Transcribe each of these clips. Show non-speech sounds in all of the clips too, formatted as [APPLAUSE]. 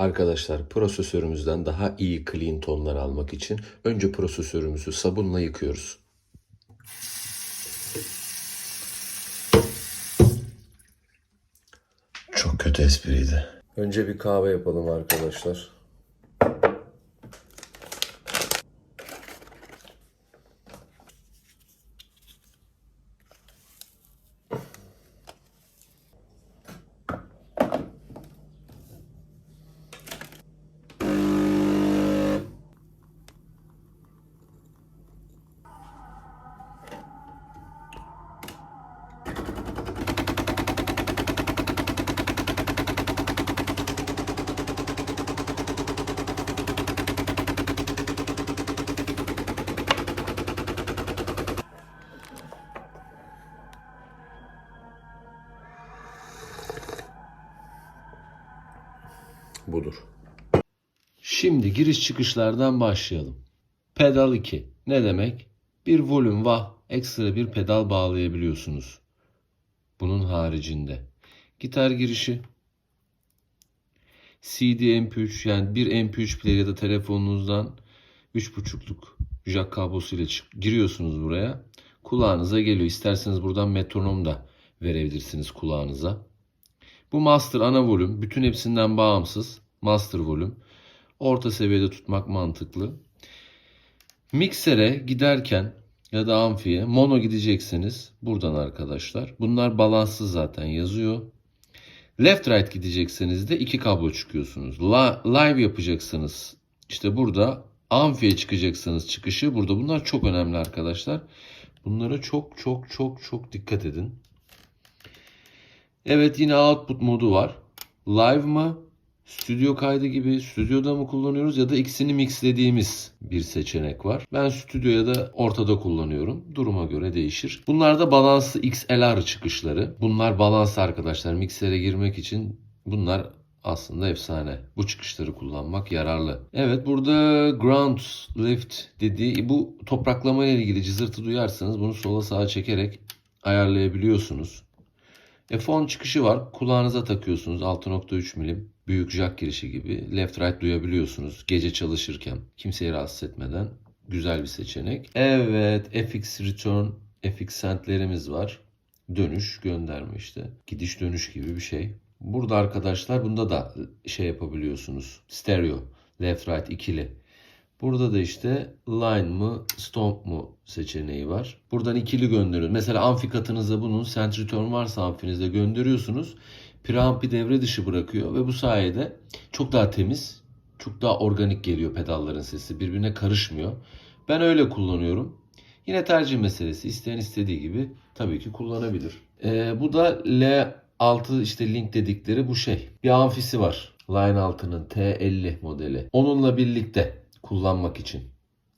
Arkadaşlar prosesörümüzden daha iyi clean tonlar almak için önce prosesörümüzü sabunla yıkıyoruz. Çok kötü espriydi. Önce bir kahve yapalım arkadaşlar. Budur. Şimdi giriş çıkışlardan başlayalım. Pedal 2. Ne demek? Bir volüm vah ekstra bir pedal bağlayabiliyorsunuz. Bunun haricinde. Gitar girişi. CD MP3 yani bir MP3 player ya da telefonunuzdan 3.5'luk jack kablosuyla çık- giriyorsunuz buraya. Kulağınıza geliyor. İsterseniz buradan metronom da verebilirsiniz kulağınıza. Bu master ana volüm. Bütün hepsinden bağımsız. Master volüm. Orta seviyede tutmak mantıklı. Miksere giderken ya da amfiye mono gideceksiniz. Buradan arkadaşlar. Bunlar balanssız zaten yazıyor. Left right gidecekseniz de iki kablo çıkıyorsunuz. La- live yapacaksınız. İşte burada amfiye çıkacaksanız çıkışı burada. Bunlar çok önemli arkadaşlar. Bunlara çok çok çok çok dikkat edin. Evet yine output modu var. Live mı? Stüdyo kaydı gibi stüdyoda mı kullanıyoruz ya da ikisini mixlediğimiz bir seçenek var. Ben stüdyo ya da ortada kullanıyorum. Duruma göre değişir. Bunlar da balanslı XLR çıkışları. Bunlar balanslı arkadaşlar. Miksere girmek için bunlar aslında efsane. Bu çıkışları kullanmak yararlı. Evet burada ground lift dediği bu topraklama ile ilgili cızırtı duyarsanız bunu sola sağa çekerek ayarlayabiliyorsunuz. E fon çıkışı var. Kulağınıza takıyorsunuz 6.3 milim. Büyük jack girişi gibi. Left right duyabiliyorsunuz. Gece çalışırken. Kimseyi rahatsız etmeden. Güzel bir seçenek. Evet FX return, FX sentlerimiz var. Dönüş, gönderme işte. Gidiş dönüş gibi bir şey. Burada arkadaşlar bunda da şey yapabiliyorsunuz. Stereo. Left right ikili. Burada da işte line mı stomp mu seçeneği var. Buradan ikili gönderiyoruz. Mesela amfi katınıza bunun sent return varsa amfinizde gönderiyorsunuz. Preamp'i devre dışı bırakıyor ve bu sayede çok daha temiz, çok daha organik geliyor pedalların sesi. Birbirine karışmıyor. Ben öyle kullanıyorum. Yine tercih meselesi. İsteyen istediği gibi tabii ki kullanabilir. Ee, bu da L6 işte link dedikleri bu şey. Bir amfisi var. Line 6'nın T50 modeli. Onunla birlikte kullanmak için.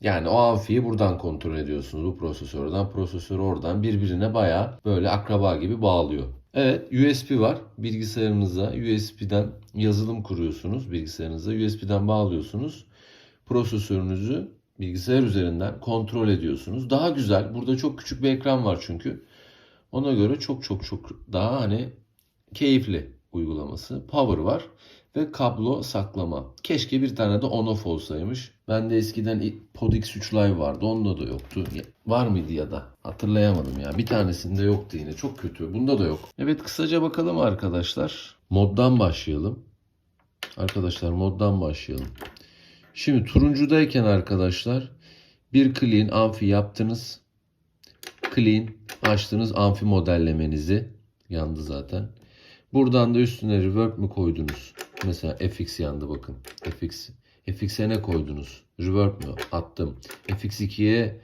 Yani o amfiyi buradan kontrol ediyorsunuz bu prosesörden. Prosesör oradan birbirine baya böyle akraba gibi bağlıyor. Evet USB var. Bilgisayarınıza USB'den yazılım kuruyorsunuz bilgisayarınıza. USB'den bağlıyorsunuz. Prosesörünüzü bilgisayar üzerinden kontrol ediyorsunuz. Daha güzel. Burada çok küçük bir ekran var çünkü. Ona göre çok çok çok daha hani keyifli uygulaması. Power var ve kablo saklama. Keşke bir tane de on off olsaymış. Bende eskiden Pod X3 Live vardı. Onda da yoktu. Var mıydı ya da? Hatırlayamadım ya. Bir tanesinde yoktu yine. Çok kötü. Bunda da yok. Evet kısaca bakalım arkadaşlar. Moddan başlayalım. Arkadaşlar moddan başlayalım. Şimdi turuncudayken arkadaşlar bir clean amfi yaptınız. Clean açtınız amfi modellemenizi. Yandı zaten. Buradan da üstüne reverb mi koydunuz? Mesela FX yandı bakın. FX. FX'e ne koydunuz? Reverb mü? Attım. FX2'ye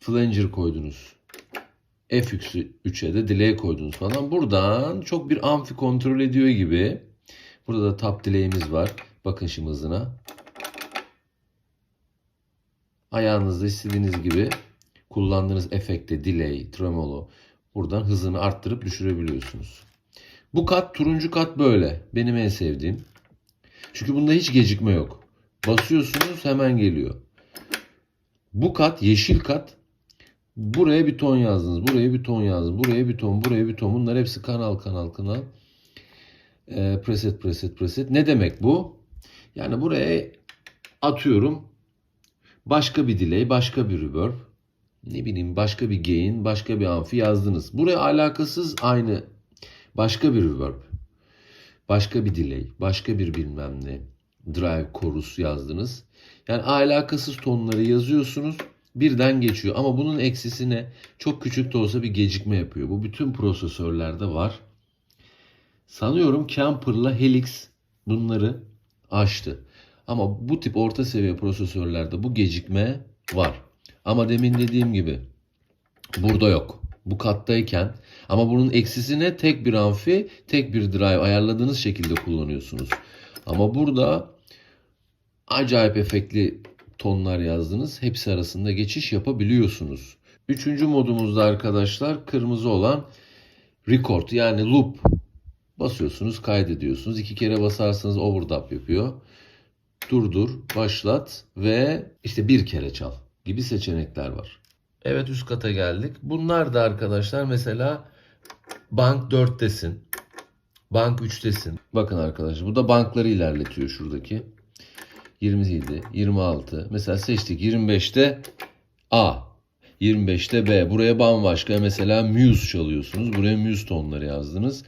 flanger koydunuz. FX3'e de delay koydunuz falan. Buradan çok bir amfi kontrol ediyor gibi. Burada da tap delay'imiz var. Bakın şimdi hızına. Ayağınızda istediğiniz gibi kullandığınız efekte delay, tremolo buradan hızını arttırıp düşürebiliyorsunuz. Bu kat turuncu kat böyle. Benim en sevdiğim. Çünkü bunda hiç gecikme yok. Basıyorsunuz hemen geliyor. Bu kat yeşil kat. Buraya bir ton yazdınız. Buraya bir ton yazdınız. Buraya bir ton. Buraya bir ton. Bunlar hepsi kanal kanal kanal. Ee, preset preset preset. Ne demek bu? Yani buraya atıyorum başka bir delay, başka bir reverb, ne bileyim başka bir gain, başka bir amfi yazdınız. Buraya alakasız aynı başka bir reverb, başka bir delay, başka bir bilmem ne, drive, chorus yazdınız. Yani alakasız tonları yazıyorsunuz birden geçiyor. Ama bunun eksisi ne? Çok küçük de olsa bir gecikme yapıyor. Bu bütün prosesörlerde var. Sanıyorum Kemper'la Helix bunları aştı. Ama bu tip orta seviye prosesörlerde bu gecikme var. Ama demin dediğim gibi burada yok. Bu kattayken ama bunun eksisi ne? Tek bir amfi, tek bir drive ayarladığınız şekilde kullanıyorsunuz. Ama burada acayip efektli tonlar yazdınız. Hepsi arasında geçiş yapabiliyorsunuz. Üçüncü modumuzda arkadaşlar kırmızı olan record yani loop. Basıyorsunuz kaydediyorsunuz. İki kere basarsanız overdub yapıyor. Durdur, başlat ve işte bir kere çal gibi seçenekler var. Evet üst kata geldik. Bunlar da arkadaşlar mesela bank 4'tesin. Bank 3'tesin. Bakın arkadaşlar bu da bankları ilerletiyor şuradaki. 27, 26. Mesela seçtik 25'te A. 25'te B. Buraya bambaşka mesela Muse çalıyorsunuz. Buraya Muse tonları yazdınız.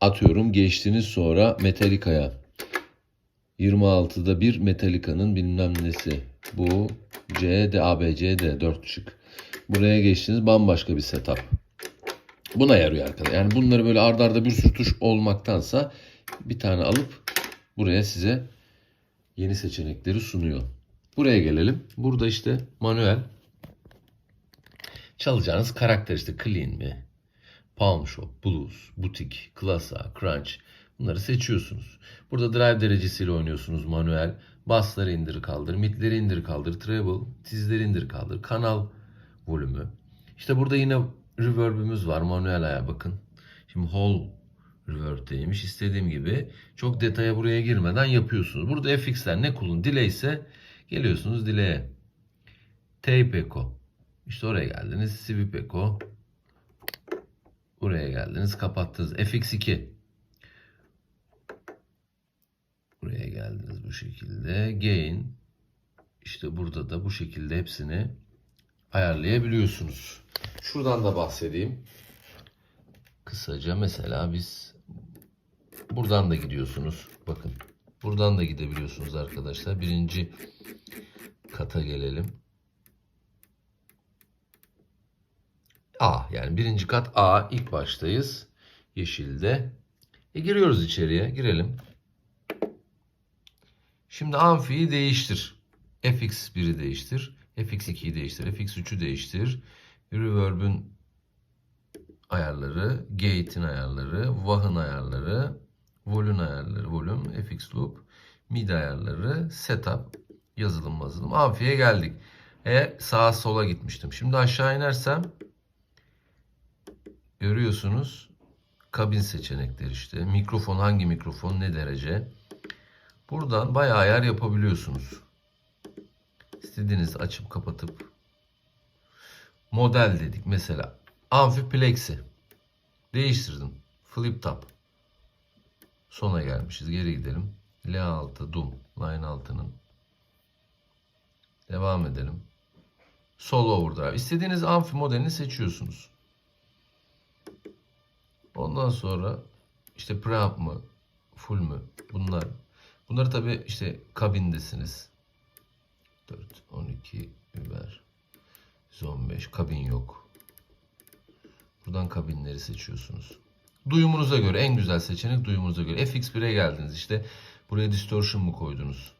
Atıyorum geçtiniz sonra Metallica'ya. 26'da bir Metallica'nın bilmem nesi. Bu C, D, A, B, C, D 4 şık. Buraya geçtiniz bambaşka bir setup. Buna yarıyor arkadaşlar. Yani bunları böyle ardarda arda bir sürü tuş olmaktansa bir tane alıp buraya size yeni seçenekleri sunuyor. Buraya gelelim. Burada işte manuel çalacağınız karakter işte clean mi, palm shop, blues, butik, klasa, crunch bunları seçiyorsunuz. Burada drive derecesiyle oynuyorsunuz manuel. Bassları indir kaldır, midleri indir kaldır, treble, tizleri indir kaldır, kanal volümü. İşte burada yine reverb'ümüz var manuel aya bakın. Şimdi whole reverb'deymiş. İstediğim gibi çok detaya buraya girmeden yapıyorsunuz. Burada FX'ler ne kullan? Delay ise geliyorsunuz delay'e. Tape echo. İşte oraya geldiniz. Sweep echo. Buraya geldiniz. Kapattınız. FX2. Buraya geldiniz bu şekilde. Gain. İşte burada da bu şekilde hepsini ayarlayabiliyorsunuz. Şuradan da bahsedeyim. Kısaca mesela biz buradan da gidiyorsunuz. Bakın. Buradan da gidebiliyorsunuz arkadaşlar. Birinci kata gelelim. A yani birinci kat A ilk baştayız. Yeşilde. E giriyoruz içeriye. Girelim. Şimdi amfiyi değiştir. FX1'i değiştir. FX2'yi değiştir. FX3'ü değiştir. Reverb'ün ayarları, gate'in ayarları, wah'ın ayarları, volün ayarları, volüm, FX loop, mid ayarları, setup, yazılım mazılım. Amfiye geldik. E sağa sola gitmiştim. Şimdi aşağı inersem görüyorsunuz kabin seçenekleri işte. Mikrofon hangi mikrofon ne derece. Buradan bayağı ayar yapabiliyorsunuz. İstediğiniz açıp kapatıp model dedik mesela Amfiplex'i değiştirdim. Flip top. Sona gelmişiz. Geri gidelim. L6 Doom. Line 6'nın. Devam edelim. Solo overdrive. İstediğiniz amfi modelini seçiyorsunuz. Ondan sonra işte preamp mı, full mü bunlar. Bunları tabi işte kabindesiniz. 4, 12, Uber, 115 kabin yok. Buradan kabinleri seçiyorsunuz. Duyumunuza göre en güzel seçenek duyumunuza göre. FX1'e geldiniz işte. Buraya distortion mu koydunuz?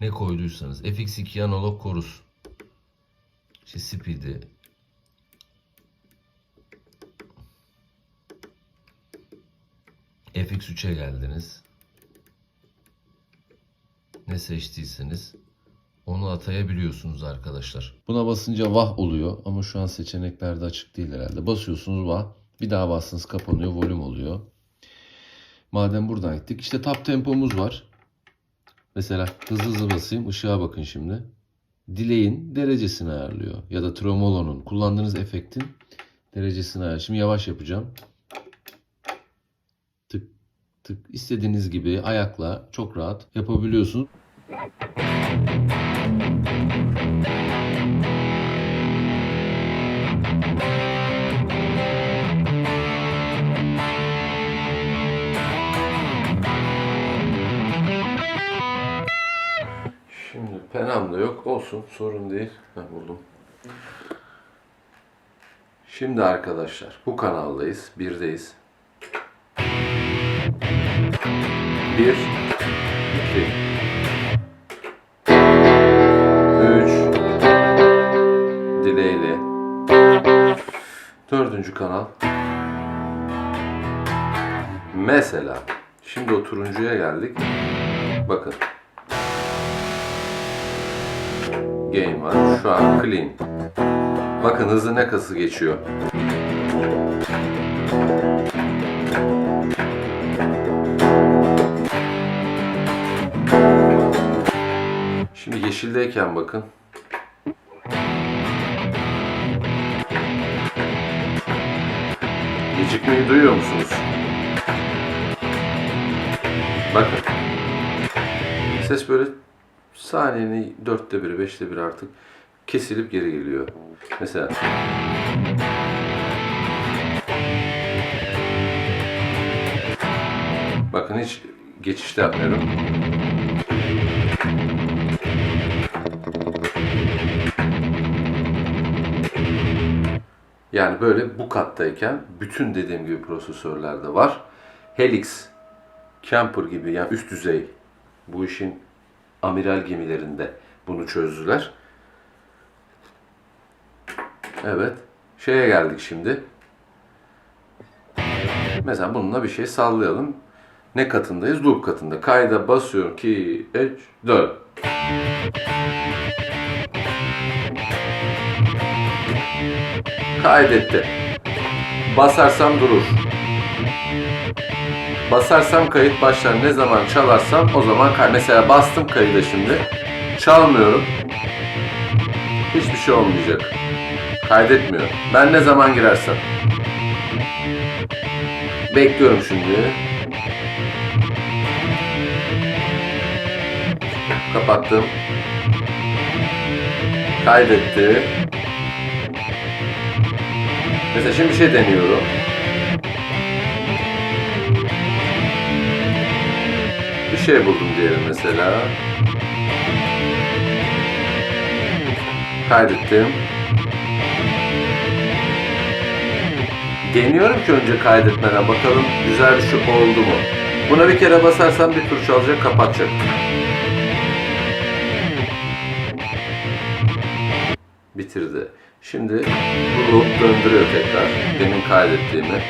Ne koyduysanız. FX2 analog chorus. İşte speed'i. FX3'e geldiniz. Ne seçtiyseniz onu atayabiliyorsunuz arkadaşlar. Buna basınca vah oluyor ama şu an seçeneklerde açık değil herhalde. Basıyorsunuz vah. Bir daha bastınız kapanıyor. Volüm oluyor. Madem buradan gittik. işte tap tempomuz var. Mesela hızlı hızlı basayım. Işığa bakın şimdi. Delay'in derecesini ayarlıyor. Ya da tremolo'nun kullandığınız efektin derecesini ayarlıyor. Şimdi yavaş yapacağım. Tık tık istediğiniz gibi ayakla çok rahat yapabiliyorsunuz. Penam da yok. Olsun. Sorun değil. Heh, buldum. Şimdi arkadaşlar bu kanaldayız. Birdeyiz. Bir, iki. Dördüncü kanal. Mesela şimdi o turuncuya geldik. Bakın. Game var. Şu an clean. Bakın hızı ne kası geçiyor. Şimdi yeşildeyken bakın. Gecikmeyi duyuyor musunuz? Bakın. Ses böyle saniyenin dörtte biri, beşte bir artık kesilip geri geliyor. Mesela Bakın hiç geçişte yapmıyorum. Yani böyle bu kattayken bütün dediğim gibi prosesörlerde var. Helix, Camper gibi yani üst düzey bu işin amiral gemilerinde bunu çözdüler. Evet. Şeye geldik şimdi. Mesela bununla bir şey sallayalım. Ne katındayız? Loop katında. Kayda basıyorum. 2, 3, 4. Kaydetti. Basarsam durur. Basarsam kayıt başlar. Ne zaman çalarsam o zaman kay. Mesela bastım kayıda şimdi. Çalmıyorum. Hiçbir şey olmayacak. Kaydetmiyor. Ben ne zaman girersem. Bekliyorum şimdi. Kapattım. Kaydetti. Mesela şimdi bir şey deniyorum. Bir şey buldum diyelim mesela. Kaydettim. Deniyorum ki önce kaydetmeden bakalım güzel bir şey oldu mu? Buna bir kere basarsam bir tur çalacak kapatacak. Bitirdi. Şimdi bu loop döndürüyor tekrar. Demin kaydettiğimi.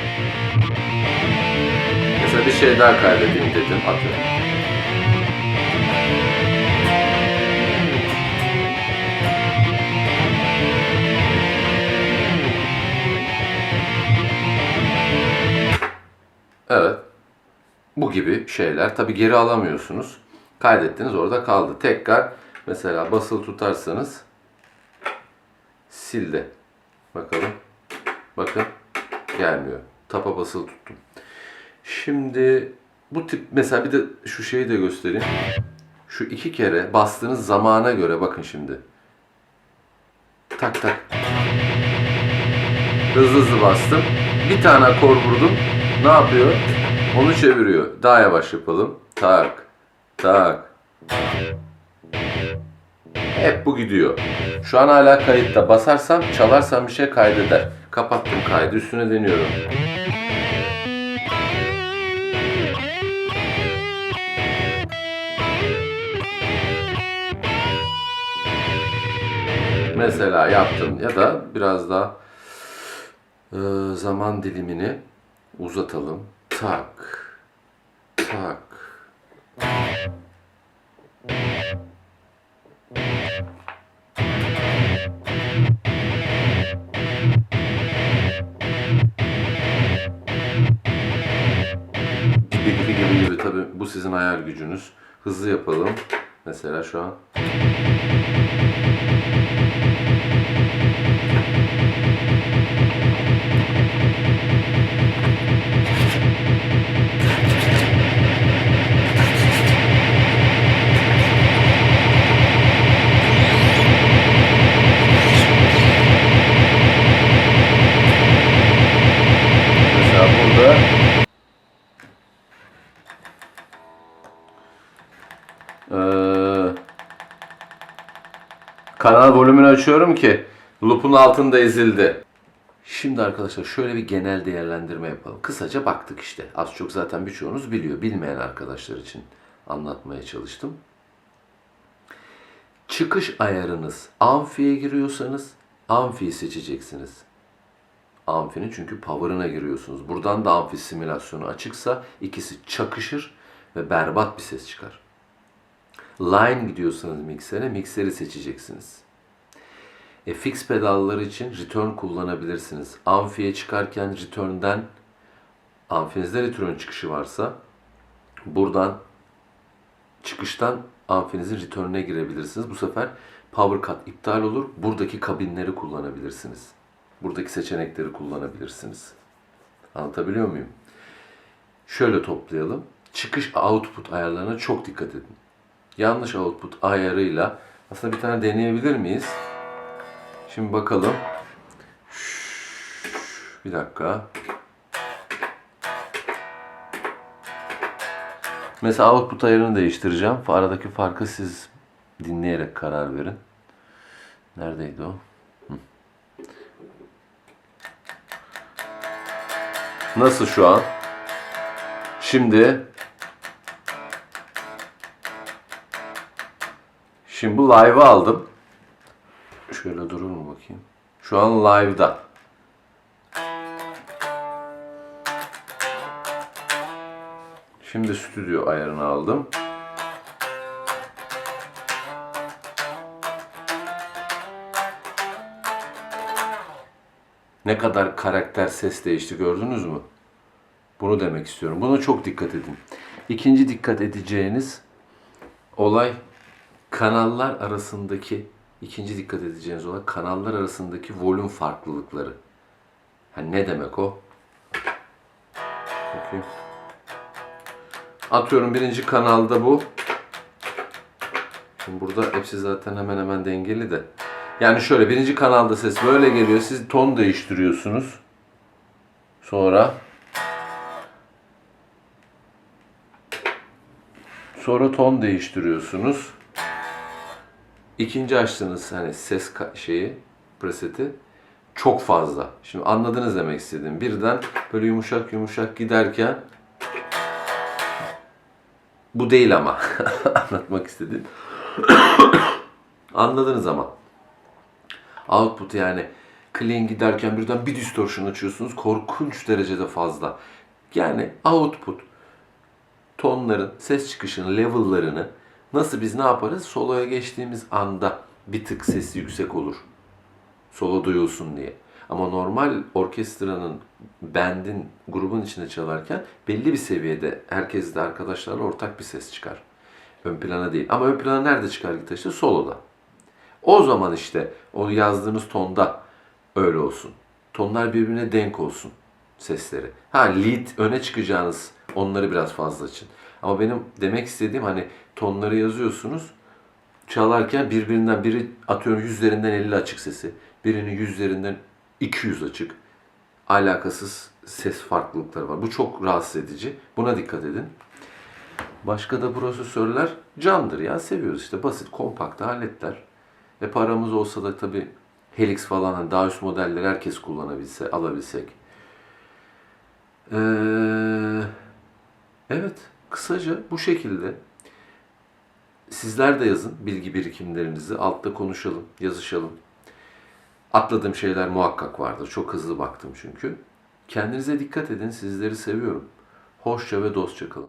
Mesela bir şey daha kaydedeyim dedim. Atıyorum. Bu gibi şeyler. Tabi geri alamıyorsunuz. Kaydettiniz orada kaldı. Tekrar mesela basılı tutarsanız sildi. Bakalım. Bakın gelmiyor. Tapa basılı tuttum. Şimdi bu tip mesela bir de şu şeyi de göstereyim. Şu iki kere bastığınız zamana göre bakın şimdi. Tak tak. Hızlı hızlı bastım. Bir tane akor vurdum. Ne yapıyor? Onu çeviriyor. Daha yavaş yapalım. Tak. Tak. Hep bu gidiyor. Şu an hala kayıtta. Basarsam, çalarsam bir şey kaydeder. Kapattım kaydı. Üstüne deniyorum. Mesela yaptım ya da biraz daha zaman dilimini uzatalım. Tak. Tak. Gibi gibi gibi gibi tabi bu sizin hayal gücünüz. Hızlı yapalım. Mesela şu an. oldu. Ee, kanal volümünü açıyorum ki loop'un altında ezildi. Şimdi arkadaşlar şöyle bir genel değerlendirme yapalım. Kısaca baktık işte. Az çok zaten birçoğunuz biliyor. Bilmeyen arkadaşlar için anlatmaya çalıştım. Çıkış ayarınız amfiye giriyorsanız amfiyi seçeceksiniz. Amfinin çünkü power'ına giriyorsunuz. Buradan da amfi simülasyonu açıksa ikisi çakışır ve berbat bir ses çıkar. Line gidiyorsanız miksere, mikseri seçeceksiniz. E, fix pedalları için return kullanabilirsiniz. Amfiye çıkarken return'den amfinizde return çıkışı varsa buradan çıkıştan amfinizin return'ine girebilirsiniz. Bu sefer power cut iptal olur. Buradaki kabinleri kullanabilirsiniz. Buradaki seçenekleri kullanabilirsiniz. Anlatabiliyor muyum? Şöyle toplayalım. Çıkış output ayarlarına çok dikkat edin. Yanlış output ayarıyla aslında bir tane deneyebilir miyiz? Şimdi bakalım. Bir dakika. Mesela output ayarını değiştireceğim. Aradaki farkı siz dinleyerek karar verin. Neredeydi o? Nasıl şu an? Şimdi Şimdi bu live'ı aldım. Şöyle durur mu bakayım? Şu an live'da. Şimdi stüdyo ayarını aldım. Ne kadar karakter ses değişti gördünüz mü? Bunu demek istiyorum. Buna çok dikkat edin. İkinci dikkat edeceğiniz olay kanallar arasındaki ikinci dikkat edeceğiniz olay kanallar arasındaki volüm farklılıkları. Ha ne demek o? Bakayım. Atıyorum birinci kanalda bu. Şimdi burada hepsi zaten hemen hemen dengeli de. Yani şöyle birinci kanalda ses böyle geliyor. Siz ton değiştiriyorsunuz. Sonra sonra ton değiştiriyorsunuz. İkinci açtığınız hani ses şeyi preseti çok fazla. Şimdi anladınız demek istediğim. Birden böyle yumuşak yumuşak giderken bu değil ama [LAUGHS] anlatmak istediğim. [COUGHS] Anladınız ama. Output yani clean giderken birden bir distortion açıyorsunuz. Korkunç derecede fazla. Yani output tonların, ses çıkışının level'larını nasıl biz ne yaparız? Soloya geçtiğimiz anda bir tık sesi yüksek olur. Solo duyulsun diye. Ama normal orkestranın, bandin, grubun içinde çalarken belli bir seviyede herkes de arkadaşlarla ortak bir ses çıkar. Ön plana değil. Ama ön plana nerede çıkar gitar işte? Soloda. O zaman işte o yazdığınız tonda öyle olsun. Tonlar birbirine denk olsun sesleri. Ha lead öne çıkacağınız onları biraz fazla açın. Ama benim demek istediğim hani tonları yazıyorsunuz. Çalarken birbirinden biri atıyorum yüzlerinden 50 açık sesi. Birinin yüzlerinden 200 açık. Alakasız ses farklılıkları var. Bu çok rahatsız edici. Buna dikkat edin. Başka da prosesörler candır ya. Seviyoruz işte basit kompakt aletler. E paramız olsa da tabii Helix falan hani daha üst modelleri herkes kullanabilse, alabilsek. Ee, evet, kısaca bu şekilde. Sizler de yazın bilgi birikimlerinizi. Altta konuşalım, yazışalım. Atladığım şeyler muhakkak vardır. Çok hızlı baktım çünkü. Kendinize dikkat edin. Sizleri seviyorum. Hoşça ve dostça kalın.